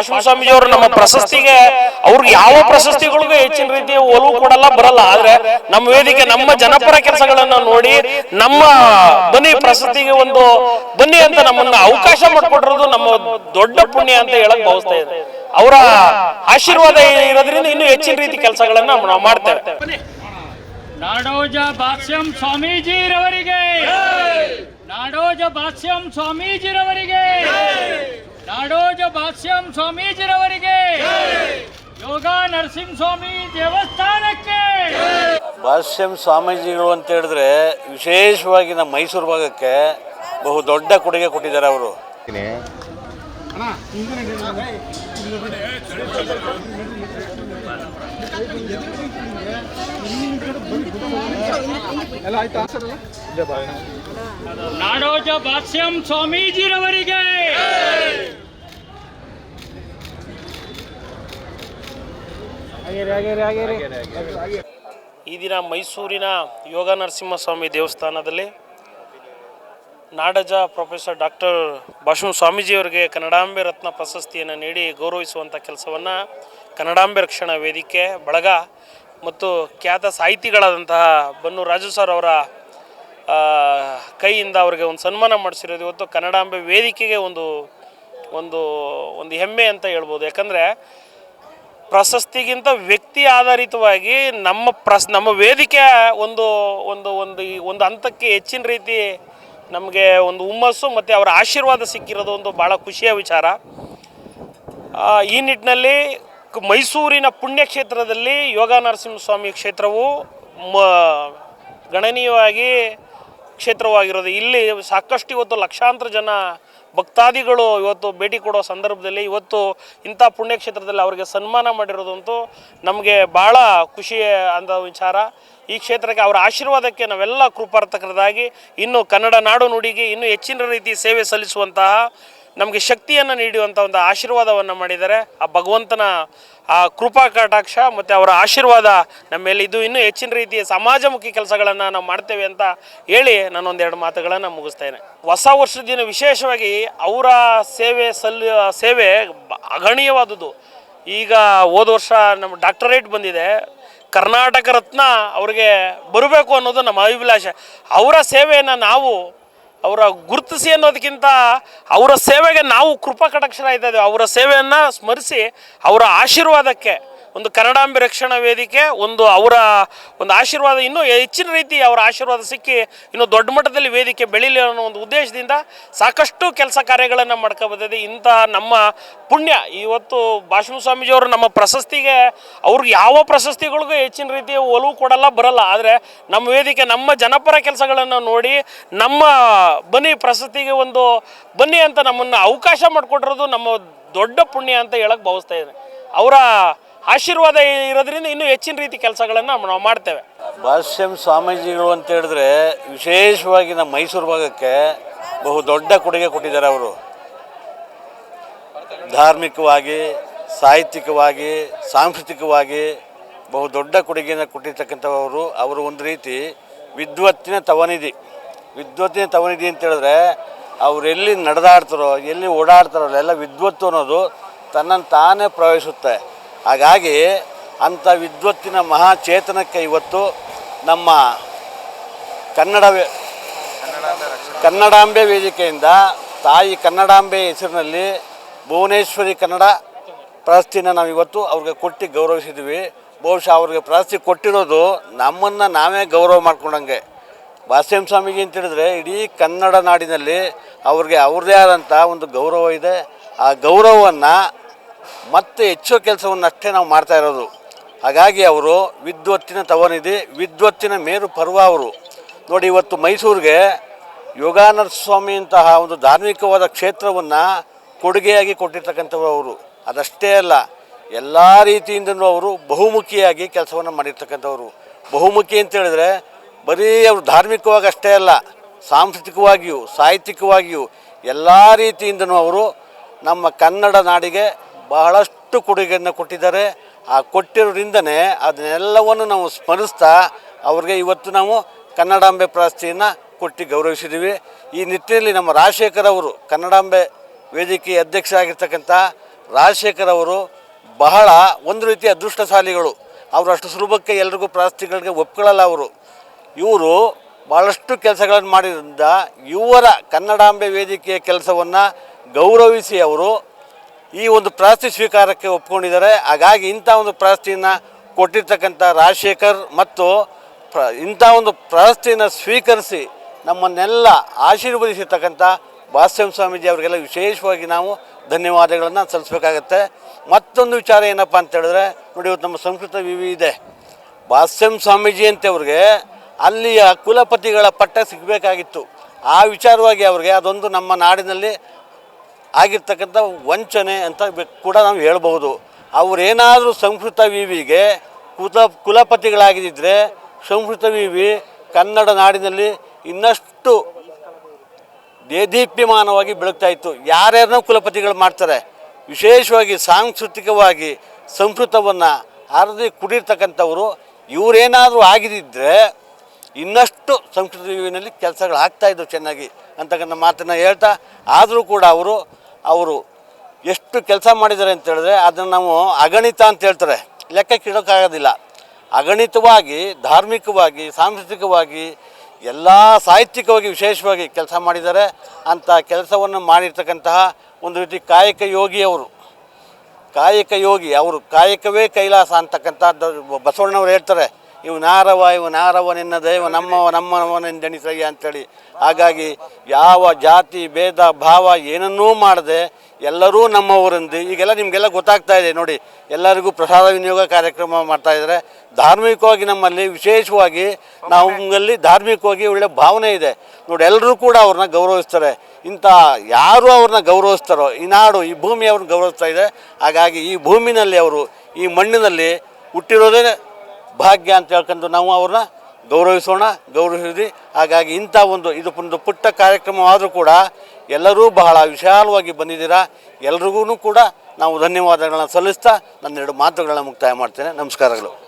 ಭಾಷಣ ಸ್ವಾಮೀಜಿಯವರು ನಮ್ಮ ಪ್ರಶಸ್ತಿಗೆ ಅವ್ರಿಗೆ ಯಾವ ಪ್ರಶಸ್ತಿಗಳಿಗೂ ಹೆಚ್ಚಿನ ರೀತಿಯ ಒಲವು ಕೊಡಲ್ಲ, ಬರಲ್ಲ. ಆದ್ರೆ ನಮ್ಮ ವೇದಿಕೆ, ನಮ್ಮ ಜನಪರ ಕೆಲಸಗಳನ್ನ ನೋಡಿ, ನಮ್ಮ ಬನ್ನಿ ಪ್ರಶಸ್ತಿಗೆ ಒಂದು ಬನ್ನಿ ಅಂತ ನಮ್ಮನ್ನ ಅವಕಾಶ ಮಾಡಿಕೊಟ್ಟಿರೋದು ನಮ್ಮ ದೊಡ್ಡ ಪುಣ್ಯ ಅಂತ ಹೇಳಕ್ ಭಾವಿಸ್ತಾ ಇದೆ ಅವರ ಆಶೀರ್ವಾದ ಇರೋದ್ರಿಂದ ಇನ್ನೂ ಹೆಚ್ಚಿನ ರೀತಿ ಕೆಲಸಗಳನ್ನ ನಾವು ಮಾಡ್ತೇವೆ. ನಾಡೋಜ ಭಾಷ್ಯಂ ಸ್ವಾಮೀಜಿರವರಿಗೆ. ನಾಡೋಜ ಭಾಷ್ಯಂ ಸ್ವಾಮೀಜಿರವರಿಗೆ. ನಾಡೋಜ ಭಾಷ್ಯಂ ಸ್ವಾಮೀಜಿರವರಿಗೆ. ಯೋಗ ನರಸಿಂಹ ಸ್ವಾಮಿ ದೇವಸ್ಥಾನಕ್ಕೆ. ಭಾಷ್ಯಂ ಸ್ವಾಮೀಜಿಗಳು ಅಂತ ಹೇಳಿದ್ರೆ ವಿಶೇಷವಾಗಿ ನಮ್ಮ ಮೈಸೂರು ಭಾಗಕ್ಕೆ ಬಹು ದೊಡ್ಡ ಕೊಡುಗೆ ಕೊಟ್ಟಿದ್ದಾರೆ ಅವರು. ನಾಡೋಜ ಭಾಷ್ಯಂ ಸ್ವಾಮೀಜಿರವರಿಗೆ. ಈ ದಿನ ಮೈಸೂರಿನ ಯೋಗ ನರಸಿಂಹಸ್ವಾಮಿ ದೇವಸ್ಥಾನದಲ್ಲಿ ನಾಡಜ ಪ್ರೊಫೆಸರ್ ಡಾಕ್ಟರ್ ಭಾಷಣ ಸ್ವಾಮೀಜಿಯವರಿಗೆ ಕನ್ನಡಾಂಬೆ ರತ್ನ ಪ್ರಶಸ್ತಿಯನ್ನು ನೀಡಿ ಗೌರವಿಸುವಂಥ ಕೆಲಸವನ್ನು ಕನ್ನಡಾಂಬೆ ರಕ್ಷಣಾ ವೇದಿಕೆ, ಬಳಗ ಮತ್ತು ಖ್ಯಾತ ಸಾಹಿತಿಗಳಾದಂತಹ ಬನ್ನು ರಾಜು ಸರ್ ಅವರ ಕೈಯಿಂದ ಅವರಿಗೆ ಒಂದು ಸನ್ಮಾನ ಮಾಡಿಸಿರೋದು ಇವತ್ತು ಕನ್ನಡಾಂಬೆ ವೇದಿಕೆಗೆ ಒಂದು ಒಂದು ಒಂದು ಹೆಮ್ಮೆ ಅಂತ ಹೇಳ್ಬೋದು. ಯಾಕಂದರೆ ಪ್ರಶಸ್ತಿಗಿಂತ ವ್ಯಕ್ತಿ ಆಧಾರಿತವಾಗಿ ನಮ್ಮ ಪ್ರಸ್, ನಮ್ಮ ವೇದಿಕೆ ಒಂದು ಒಂದು ಒಂದು ಈ ಒಂದು ಹಂತಕ್ಕೆ ಹೆಚ್ಚಿನ ರೀತಿ ನಮಗೆ ಒಂದು ಹುಮ್ಮಸ್ಸು ಮತ್ತು ಅವರ ಆಶೀರ್ವಾದ ಸಿಕ್ಕಿರೋದು ಒಂದು ಭಾಳ ಖುಷಿಯ ವಿಚಾರ. ಈ ನಿಟ್ಟಿನಲ್ಲಿ ಮೈಸೂರಿನ ಪುಣ್ಯಕ್ಷೇತ್ರದಲ್ಲಿ ಯೋಗ ನರಸಿಂಹಸ್ವಾಮಿ ಕ್ಷೇತ್ರವು ಮ, ಗಣನೀಯವಾಗಿ ಕ್ಷೇತ್ರವಾಗಿರೋದು. ಇಲ್ಲಿ ಸಾಕಷ್ಟು ಇವತ್ತು ಲಕ್ಷಾಂತರ ಜನ ಭಕ್ತಾದಿಗಳು ಇವತ್ತು ಭೇಟಿ ಕೊಡೋ ಸಂದರ್ಭದಲ್ಲಿ ಇವತ್ತು ಇಂಥ ಪುಣ್ಯಕ್ಷೇತ್ರದಲ್ಲಿ ಅವರಿಗೆ ಸನ್ಮಾನ ಮಾಡಿರೋದಂತೂ ನಮಗೆ ಭಾಳ ಖುಷಿ ಅಂದ ವಿಚಾರ. ಈ ಕ್ಷೇತ್ರಕ್ಕೆ ಅವರ ಆಶೀರ್ವಾದಕ್ಕೆ ನಾವೆಲ್ಲ ಕೃಪಾರ್ಥಕರದಾಗಿ ಇನ್ನು ಕನ್ನಡ ನಾಡು ನುಡಿಗೆ ಇನ್ನೂ ಹೆಚ್ಚಿನ ರೀತಿ ಸೇವೆ ಸಲ್ಲಿಸುವಂತಹ ನಮಗೆ ಶಕ್ತಿಯನ್ನು ನೀಡುವಂಥ ಒಂದು ಆಶೀರ್ವಾದವನ್ನು ಮಾಡಿದ್ದಾರೆ. ಆ ಭಗವಂತನ ಆ ಕೃಪಾ ಕಟಾಕ್ಷ ಮತ್ತು ಅವರ ಆಶೀರ್ವಾದ ನಮ್ಮ ಮೇಲೆ ಇದು ಇನ್ನೂ ಹೆಚ್ಚಿನ ರೀತಿಯ ಸಮಾಜಮುಖಿ ಕೆಲಸಗಳನ್ನು ನಾವು ಮಾಡ್ತೇವೆ ಅಂತ ಹೇಳಿ ನಾನು ಒಂದೆರಡು ಮಾತುಗಳನ್ನು ಮುಗಿಸ್ತೇನೆ. ಹೊಸ ವರ್ಷದ ದಿನ ವಿಶೇಷವಾಗಿ ಅವರ ಸೇವೆ ಸಲ್ಲ ಸೇವೆ ಅಗಣೀಯವಾದುದು. ಈಗ ಹೋದ ವರ್ಷ ನಮ್ಮ ಡಾಕ್ಟರೇಟ್ ಬಂದಿದೆ. ಕರ್ನಾಟಕ ರತ್ನ ಅವ್ರಿಗೆ ಬರಬೇಕು ಅನ್ನೋದು ನಮ್ಮ ಅಭಿಲಾಷೆ. ಅವರ ಸೇವೆಯನ್ನು ನಾವು ಅವರ ಗುರುತಿಸಿ ಅನ್ನೋದಕ್ಕಿಂತ ಅವರ ಸೇವೆಗೆ ನಾವು ಕೃಪಾ ಇದ್ದೇವೆ ಅವರ ಸೇವೆಯನ್ನು ಸ್ಮರಿಸಿ ಅವರ ಆಶೀರ್ವಾದಕ್ಕೆ ಒಂದು ಕನ್ನಡಾಂಬೆ ರಕ್ಷಣಾ ವೇದಿಕೆ, ಒಂದು ಅವರ ಒಂದು ಆಶೀರ್ವಾದ, ಇನ್ನೂ ಹೆಚ್ಚಿನ ರೀತಿ ಅವರ ಆಶೀರ್ವಾದ ಸಿಕ್ಕಿ ಇನ್ನೂ ದೊಡ್ಡ ಮಟ್ಟದಲ್ಲಿ ವೇದಿಕೆ ಬೆಳೀಲಿ ಅನ್ನೋ ಒಂದು ಉದ್ದೇಶದಿಂದ ಸಾಕಷ್ಟು ಕೆಲಸ ಕಾರ್ಯಗಳನ್ನು ಮಾಡ್ಕೊಬಂದಿದೆ ಇಂಥ ನಮ್ಮ ಪುಣ್ಯ. ಇವತ್ತು ಭಾಷಣ ಸ್ವಾಮೀಜಿಯವರು ನಮ್ಮ ಪ್ರಶಸ್ತಿಗೆ, ಅವ್ರಿಗೆ ಯಾವ ಪ್ರಶಸ್ತಿಗಳಿಗೂ ಹೆಚ್ಚಿನ ರೀತಿಯ ಒಲವು ಕೊಡಲ್ಲ, ಬರಲ್ಲ. ಆದರೆ ನಮ್ಮ ವೇದಿಕೆ, ನಮ್ಮ ಜನಪರ ಕೆಲಸಗಳನ್ನು ನೋಡಿ, ನಮ್ಮ ಬನ್ನಿ ಪ್ರಶಸ್ತಿಗೆ ಒಂದು ಬನ್ನಿ ಅಂತ ನಮ್ಮನ್ನು ಅವಕಾಶ ಮಾಡಿಕೊಟ್ಟಿರೋದು ನಮ್ಮ ದೊಡ್ಡ ಪುಣ್ಯ ಅಂತ ಹೇಳಕ್ಕೆ ಭಾವಿಸ್ತಾ ಇದ್ದೇನೆ. ಅವರ ಆಶೀರ್ವಾದ ಇರೋದ್ರಿಂದ ಇನ್ನೂ ಹೆಚ್ಚಿನ ರೀತಿ ಕೆಲಸಗಳನ್ನು ನಾವು ಮಾಡ್ತೇವೆ. ಭಾಷ್ಯಂ ಸ್ವಾಮೀಜಿಗಳು ಅಂತ ಹೇಳಿದ್ರೆ ವಿಶೇಷವಾಗಿ ನಮ್ಮ ಮೈಸೂರು ಭಾಗಕ್ಕೆ ಬಹು ದೊಡ್ಡ ಕೊಡುಗೆ ಕೊಟ್ಟಿದ್ದಾರೆ ಅವರು. ಧಾರ್ಮಿಕವಾಗಿ, ಸಾಹಿತ್ಯಿಕವಾಗಿ, ಸಾಂಸ್ಕೃತಿಕವಾಗಿ ಬಹು ದೊಡ್ಡ ಕೊಡುಗೆಯನ್ನು ಕೊಟ್ಟಿರ್ತಕ್ಕಂಥವರು ಅವರು ಒಂದು ರೀತಿ ವಿದ್ವತ್ತಿನ ತವನಿಧಿ. ವಿದ್ವತ್ತಿನ ತವನಿಧಿ ಅಂತ ಹೇಳಿದ್ರೆ ಅವ್ರು ಎಲ್ಲಿ ನಡೆದಾಡ್ತಾರೋ, ಎಲ್ಲಿ ಓಡಾಡ್ತಾರೋ, ಅಲ್ಲೆಲ್ಲ ವಿದ್ವತ್ತು ಅನ್ನೋದು ತನ್ನನ್ನು ತಾನೇ ಪ್ರವೇಶಿಸುತ್ತೆ. ಹಾಗಾಗಿ ಅಂಥ ವಿದ್ವತ್ತಿನ ಮಹಾಚೇತನಕ್ಕೆ ಇವತ್ತು ನಮ್ಮ ಕನ್ನಡವೇ ಕನ್ನಡಾಂಬೆ ವೇದಿಕೆಯಿಂದ ತಾಯಿ ಕನ್ನಡಾಂಬೆ ಹೆಸರಿನಲ್ಲಿ ಭುವನೇಶ್ವರಿ ಕನ್ನಡ ಪ್ರಶಸ್ತಿನ ನಾವು ಇವತ್ತು ಅವ್ರಿಗೆ ಕೊಟ್ಟು ಗೌರವಿಸಿದ್ವಿ ಬಹುಶಃ ಅವ್ರಿಗೆ ಪ್ರಶಸ್ತಿ ಕೊಟ್ಟಿರೋದು ನಮ್ಮನ್ನು ನಾವೇ ಗೌರವ ಮಾಡ್ಕೊಂಡಂಗೆ. ಭಾಸ್ಯಂ ಸ್ವಾಮೀಜಿ ಅಂತ ಹೇಳಿದ್ರೆ ಇಡೀ ಕನ್ನಡ ನಾಡಿನಲ್ಲಿ ಅವ್ರಿಗೆ ಅವ್ರದ್ದೇ ಆದಂಥ ಒಂದು ಗೌರವ ಇದೆ. ಆ ಗೌರವವನ್ನು ಮತ್ತೆ ಹೆಚ್ಚು ಕೆಲಸವನ್ನು ಅಷ್ಟೇ ನಾವು ಮಾಡ್ತಾ ಇರೋದು. ಹಾಗಾಗಿ ಅವರು ವಿದ್ವತ್ತಿನ ತವನಿಧಿ, ವಿದ್ವತ್ತಿನ ಮೇರು ಪರ್ವ ಅವರು. ನೋಡಿ, ಇವತ್ತು ಮೈಸೂರಿಗೆ ಯೋಗಾನಂದ ಸ್ವಾಮಿ ಅಂತಹ ಒಂದು ಧಾರ್ಮಿಕವಾದ ಕ್ಷೇತ್ರವನ್ನು ಕೊಡುಗೆಯಾಗಿ ಕೊಟ್ಟಿರ್ತಕ್ಕಂಥವ್ರು ಅವರು. ಅದಷ್ಟೇ ಅಲ್ಲ, ಎಲ್ಲ ರೀತಿಯಿಂದಲೂ ಅವರು ಬಹುಮುಖಿಯಾಗಿ ಕೆಲಸವನ್ನು ಮಾಡಿರ್ತಕ್ಕಂಥವ್ರು. ಬಹುಮುಖಿ ಅಂತ ಹೇಳಿದ್ರೆ ಬರೀ ಅವರು ಧಾರ್ಮಿಕವಾಗಿ ಅಷ್ಟೇ ಅಲ್ಲ, ಸಾಂಸ್ಕೃತಿಕವಾಗಿಯೂ, ಸಾಹಿತ್ಯಿಕವಾಗಿಯೂ ಎಲ್ಲ ರೀತಿಯಿಂದಲೂ ಅವರು ನಮ್ಮ ಕನ್ನಡ ನಾಡಿಗೆ ಬಹಳಷ್ಟು ಕೊಡುಗೆಯನ್ನು ಕೊಟ್ಟಿದ್ದಾರೆ. ಆ ಕೊಟ್ಟಿರೋದ್ರಿಂದನೇ ಅದನ್ನೆಲ್ಲವನ್ನು ನಾವು ಸ್ಮರಿಸ್ತಾ ಅವ್ರಿಗೆ ಇವತ್ತು ನಾವು ಕನ್ನಡಾಂಬೆ ಪ್ರಾಸ್ತಿಯನ್ನು ಕೊಟ್ಟು ಗೌರವಿಸಿದ್ದೀವಿ. ಈ ನಿಟ್ಟಿನಲ್ಲಿ ನಮ್ಮ ರಾಜಶೇಖರ್ ಅವರು ಕನ್ನಡಾಂಬೆ ವೇದಿಕೆ ಅಧ್ಯಕ್ಷರಾಗಿರ್ತಕ್ಕಂಥ ರಾಜಶೇಖರ್ ಅವರು ಬಹಳ ಒಂದು ರೀತಿ ಅದೃಷ್ಟಶಾಲಿಗಳು. ಅವರು ಅಷ್ಟು ಸುಲಭಕ್ಕೆ ಎಲ್ರಿಗೂ ಪ್ರಾಸ್ತಿಗಳಿಗೆ ಒಪ್ಕೊಳ್ಳಲ್ಲ ಅವರು. ಇವರು ಭಾಳಷ್ಟು ಕೆಲಸಗಳನ್ನು ಮಾಡಿದ್ರಿಂದ ಇವರ ಕನ್ನಡಾಂಬೆ ವೇದಿಕೆಯ ಕೆಲಸವನ್ನು ಗೌರವಿಸಿ ಅವರು ಈ ಒಂದು ಪ್ರಾಸ್ತಿ ಸ್ವೀಕಾರಕ್ಕೆ ಒಪ್ಕೊಂಡಿದ್ದಾರೆ. ಹಾಗಾಗಿ ಇಂಥ ಒಂದು ಪ್ರಾಸ್ತಿಯನ್ನು ಕೊಟ್ಟಿರ್ತಕ್ಕಂಥ ರಾಜಶೇಖರ್ ಮತ್ತು ಪ್ರ ಇಂಥ ಒಂದು ಪ್ರಾಸ್ತಿಯನ್ನು ಸ್ವೀಕರಿಸಿ ನಮ್ಮನ್ನೆಲ್ಲ ಆಶೀರ್ವದಿಸಿರ್ತಕ್ಕಂಥ ಭಾಸ್ಯಂ ಸ್ವಾಮೀಜಿ ಅವರಿಗೆಲ್ಲ ವಿಶೇಷವಾಗಿ ನಾವು ಧನ್ಯವಾದಗಳನ್ನು ಸಲ್ಲಿಸಬೇಕಾಗತ್ತೆ. ಮತ್ತೊಂದು ವಿಚಾರ ಏನಪ್ಪ ಅಂತ ಹೇಳಿದ್ರೆ, ನೋಡಿ ಇವತ್ತು ನಮ್ಮ ಸಂಸ್ಕೃತ ವಿವಿ ಇದೆ. ಭಾಸ್ಯಂ ಸ್ವಾಮೀಜಿ ಅಂತವ್ರಿಗೆ ಅಲ್ಲಿಯ ಕುಲಪತಿಗಳ ಪಟ್ಟ ಸಿಗಬೇಕಾಗಿತ್ತು. ಆ ವಿಚಾರವಾಗಿ ಅವ್ರಿಗೆ ಅದೊಂದು ನಮ್ಮ ನಾಡಿನಲ್ಲಿ ಆಗಿರ್ತಕ್ಕಂಥ ವಂಚನೆ ಅಂತ ಕೂಡ ನಾವು ಹೇಳ್ಬೋದು ಅವರೇನಾದರೂ ಸಂಸ್ಕೃತ ವಿವಿಗೆ ಕುಲ ಕುಲಪತಿಗಳಾಗಿದ್ದರೆ ಸಂಸ್ಕೃತ ವಿವಿ ಕನ್ನಡ ನಾಡಿನಲ್ಲಿ ಇನ್ನಷ್ಟು ದೇದೀಪ್ಯಮಾನವಾಗಿ ಬೆಳಗ್ತಾ ಇತ್ತು. ಯಾರ್ಯಾರನ್ನ ಕುಲಪತಿಗಳು ಮಾಡ್ತಾರೆ. ವಿಶೇಷವಾಗಿ ಸಾಂಸ್ಕೃತಿಕವಾಗಿ ಸಂಸ್ಕೃತವನ್ನು ಅರದಿ ಕುಡಿರ್ತಕ್ಕಂಥವರು ಇವರೇನಾದರೂ ಆಗಿದ್ದರೆ ಇನ್ನಷ್ಟು ಸಂಸ್ಕೃತ ವಿವಿನಲ್ಲಿ ಕೆಲಸಗಳು ಆಗ್ತಾಯಿದ್ದವು ಚೆನ್ನಾಗಿ ಅಂತಕ್ಕಂಥ ಮಾತನ್ನು ಹೇಳ್ತಾ, ಆದರೂ ಕೂಡ ಅವರು ಅವರು ಎಷ್ಟು ಕೆಲಸ ಮಾಡಿದ್ದಾರೆ ಅಂತ ಹೇಳಿದ್ರೆ ಅದನ್ನು ನಾವು ಅಗಣಿತ ಅಂತ ಹೇಳ್ತಾರೆ. ಲೆಕ್ಕಕ್ಕೆ ಇಡೋಕ್ಕಾಗೋದಿಲ್ಲ. ಅಗಣಿತವಾಗಿ, ಧಾರ್ಮಿಕವಾಗಿ, ಸಾಂಸ್ಕೃತಿಕವಾಗಿ, ಎಲ್ಲ ಸಾಹಿತ್ಯಿಕವಾಗಿ ವಿಶೇಷವಾಗಿ ಕೆಲಸ ಮಾಡಿದ್ದಾರೆ. ಅಂಥ ಕೆಲಸವನ್ನು ಮಾಡಿರ್ತಕ್ಕಂತಹ ಒಂದು ರೀತಿ ಕಾಯಕ ಯೋಗಿ ಅವರು. ಕಾಯಕ ಯೋಗಿ, ಅವರು ಕಾಯಕವೇ ಕೈಲಾಸ ಅಂತಕ್ಕಂಥ ಬಸವಣ್ಣವ್ರು ಹೇಳ್ತಾರೆ. ಇವು ನಾರವ ಇವು ನಾರವ ನಿನ್ನ ದೈವ, ನಮ್ಮವ ನಮ್ಮವನೆಂದೆಣಿಸಯ್ಯ ಅಂತೇಳಿ. ಹಾಗಾಗಿ ಯಾವ ಜಾತಿ, ಭೇದ, ಭಾವ ಏನನ್ನೂ ಮಾಡದೆ ಎಲ್ಲರೂ ನಮ್ಮವರೆಂದು. ಈಗೆಲ್ಲ ನಿಮಗೆಲ್ಲ ಗೊತ್ತಾಗ್ತಾ ಇದೆ, ನೋಡಿ. ಎಲ್ಲರಿಗೂ ಪ್ರಸಾದ ವಿನಿಯೋಗ ಕಾರ್ಯಕ್ರಮ ಮಾಡ್ತಾ ಇದ್ದಾರೆ. ಧಾರ್ಮಿಕವಾಗಿ ನಮ್ಮಲ್ಲಿ ವಿಶೇಷವಾಗಿ ನಮ್ಮಲ್ಲಿ ಧಾರ್ಮಿಕವಾಗಿ ಒಳ್ಳೆ ಭಾವನೆ ಇದೆ. ನೋಡಿ, ಎಲ್ಲರೂ ಕೂಡ ಅವ್ರನ್ನ ಗೌರವಿಸ್ತಾರೆ. ಇಂಥ ಯಾರು ಅವ್ರನ್ನ ಗೌರವಿಸ್ತಾರೋ, ಈ ನಾಡು, ಈ ಭೂಮಿ ಅವ್ರನ್ನ ಗೌರವಿಸ್ತಾ ಇದೆ. ಹಾಗಾಗಿ ಈ ಭೂಮಿನಲ್ಲಿ ಅವರು, ಈ ಮಣ್ಣಿನಲ್ಲಿ ಹುಟ್ಟಿರೋದೇ ಭಾಗ್ಯ ಅಂತ ಹೇಳ್ಕೊಂಡು ನಾವು ಅವ್ರನ್ನ ಗೌರವಿಸೋಣ, ಗೌರವಿಸಿದ್ವಿ. ಹಾಗಾಗಿ ಇಂಥ ಒಂದು ಇದು ಒಂದು ಪುಟ್ಟ ಕಾರ್ಯಕ್ರಮವಾದರೂ ಕೂಡ ಎಲ್ಲರೂ ಬಹಳ ವಿಶಾಲವಾಗಿ ಬಂದಿದ್ದೀರಾ. ಎಲ್ರಿಗೂ ಕೂಡ ನಾವು ಧನ್ಯವಾದಗಳನ್ನ ಸಲ್ಲಿಸ್ತಾ ನನ್ನೆರಡು ಮಾತುಗಳನ್ನ ಮುಕ್ತಾಯ ಮಾಡ್ತೇನೆ. ನಮಸ್ಕಾರಗಳು.